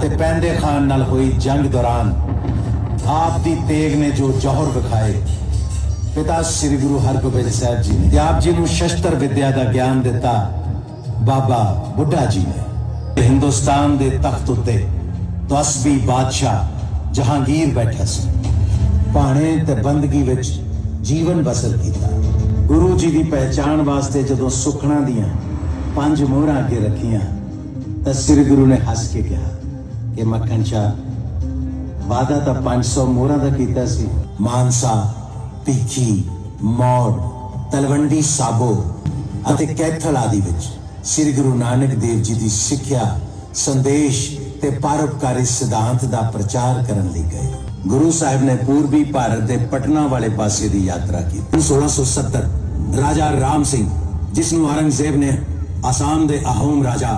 ਅਤੇ ਪੈਂਦੇ ਖਾਨ ਨਾਲ ਹੋਈ ਜੰਗ ਦੌਰਾਨ ਆਪ ਦੀ ਤੇਗ ਨੇ ਜੋ ਜੋਹਰ ਵਿਖਾਏ, ਪਿਤਾ ਸ੍ਰੀ ਗੁਰੂ ਹਰਗੋਬਿੰਦ ਸਾਹਿਬ ਜੀ ਨੇ ਆਪ ਜੀ ਨੂੰ ਸ਼ਸਤਰ ਵਿੱਦਿਆ ਦਾ ਗਿਆਨ ਦਿੱਤਾ, ਬਾਬਾ ਬੁੱਢਾ ਜੀ ਨੇ। ਹਿੰਦੁਸਤਾਨ ਦੇ ਤਖਤ ਉੱਤੇ ਤਸਬੀ ਬਾਦਸ਼ਾਹ ਜਹਾਂਗੀਰ ਬੈਠਾ ਸੀ। ਭਾਣੇ ਤੇ ਬੰਦਗੀ ਵਿੱਚ ਜੀਵਨ ਬਸਰ ਕੀਤਾ। ਗੁਰੂ ਜੀ ਦੀ ਪਹਿਚਾਣ ਵਾਸਤੇ ਜਦੋਂ ਸੁਖਣਾ ਦੀਆਂ ਪੰਜ ਮੋਹਰਾਂ ਅੱਗੇ ਰੱਖੀਆਂ, ਤਾਂ ਸ੍ਰੀ ਗੁਰੂ ਨੇ ਹੱਸ ਕੇ ਕਿਹਾ ਕਿ ਮੱਖਣ ਸ਼ਾਹ। ਵਾਦਾ ਤਾਂ 500 ਮੋਹਰਾਂ ਦਾ ਕੀਤਾ ਸੀ। ਮਾਨਸਾ, ਭੀਖੀ, ਮੌੜ, ਤਲਵੰਡੀ ਸਾਬੋ ਅਤੇ ਕੈਥਲ ਆਦਿ ਵਿੱਚ ਸ੍ਰੀ ਗੁਰੂ ਨਾਨਕ ਦੇਵ ਜੀ ਦੀ ਸਿੱਖਿਆ, ਸੰਦੇਸ਼ ਤੇ ਪਰਉਪਕਾਰੀ ਸਿਧਾਂਤ ਦਾ ਪ੍ਰਚਾਰ ਕਰਨ ਲਈ ਗਏ। ਗੁਰੂ ਸਾਹਿਬ ਨੇ ਪੂਰਬੀ ਭਾਰਤ ਦੇ ਪਟਨਾ ਵਾਲੇ ਪਾਸੇ ਦੀ ਯਾਤਰਾ ਕੀਤੀ। 1670 ਰਾਜਾ ਰਾਮ ਸਿੰਘ, ਜਿਸ ਨੂੰ ਔਰੰਗਜ਼ੇਬ ਨੇ ਆਸਾਮ ਦੇ ਅਹੋਮ ਰਾਜਾ